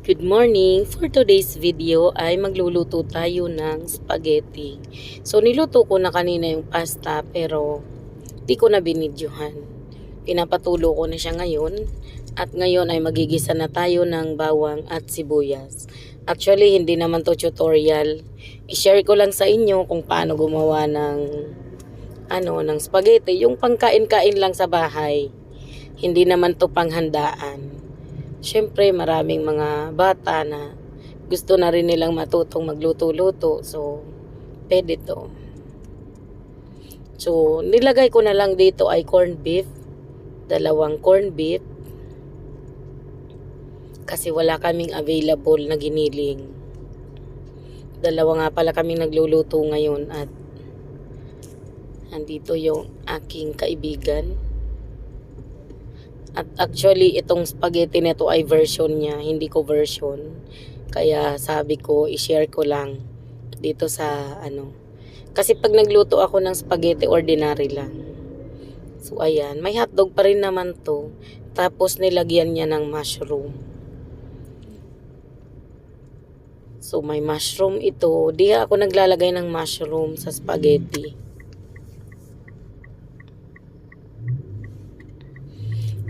Good morning! For today's video ay magluluto tayo ng spaghetti. So niluto ko na kanina yung pasta pero di ko na binidyohan. Pinapatulo ko na siya ngayon at ngayon ay magigisa na tayo ng bawang at sibuyas. Actually hindi naman to tutorial. I-share ko lang sa inyo kung paano gumawa ng ano ng spaghetti, yung pangkain-kain lang sa bahay. Hindi naman to panghandaan. Siyempre, maraming mga bata na gusto na rin nilang matutong magluto-luto. So, pwede to. So, nilagay ko na lang dito ay corned beef. Dalawang corned beef. Kasi wala kaming available na giniling. Dalawa nga pala kaming nagluluto ngayon at andito yung aking kaibigan. At actually, itong spaghetti nito ay version niya, hindi ko version. Kaya sabi ko, i-share ko lang dito sa ano. Kasi pag nagluto ako ng spaghetti, ordinary lang. So, ayan. May hotdog pa rin naman to. Tapos, nilagyan niya ng mushroom. So, may mushroom ito. Di ako naglalagay ng mushroom sa spaghetti.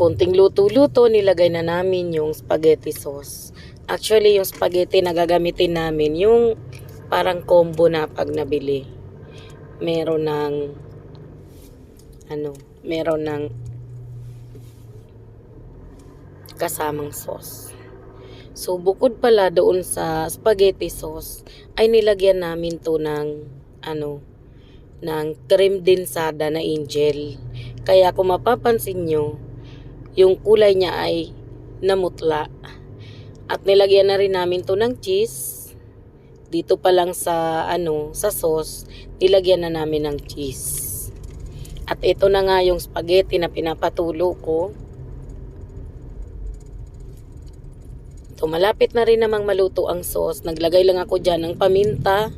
Konting luto-luto, nilagay na namin yung spaghetti sauce. Actually, yung spaghetti na gagamitin namin, yung parang combo na pag nabili. Meron ng, ano, meron ng kasamang sauce. So, bukod pala doon sa spaghetti sauce, ay nilagyan namin to ng, ano, ng cream dinsada na angel. Kaya kung mapapansin nyo, yung kulay niya ay namutla. At nilagyan na rin namin to ng cheese. Dito pa lang sa ano, sa sauce, nilagyan na namin ng cheese. At ito na nga yung spaghetti na pinapatulo ko. Ito, malapit na rin namang maluto ang sauce. Naglagay lang ako dyan ng paminta.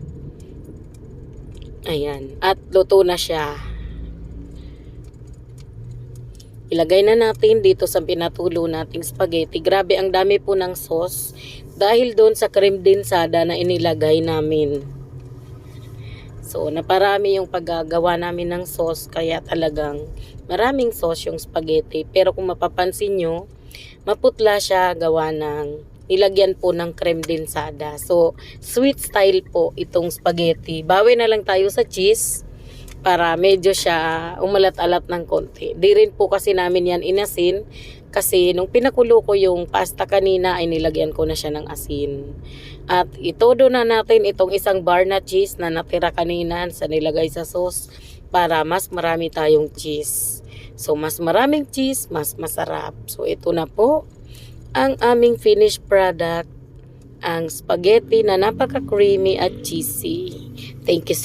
Ayan. At luto na siya. Ilagay na natin dito sa pinatulo nating spaghetti. Grabe, ang dami po ng sauce. Dahil doon sa cream dinsada na inilagay namin. So, naparami yung paggagawa namin ng sauce. Kaya talagang maraming sauce yung spaghetti. Pero kung mapapansin nyo, maputla siya gawa ng nilagyan po ng cream dinsada. So, sweet style po itong spaghetti. Bawi na lang tayo sa cheese para medyo siya umalat-alat ng konti. Di rin po kasi namin yan inasin kasi nung pinakulo ko yung pasta kanina ay nilagyan ko na siya ng asin. At itodo na natin itong isang bar na cheese na natira kanina sa nilagay sa sauce para mas marami tayong cheese. So mas maraming cheese, mas masarap. So ito na po ang aming finished product ang spaghetti na napaka-creamy at cheesy. Thank you so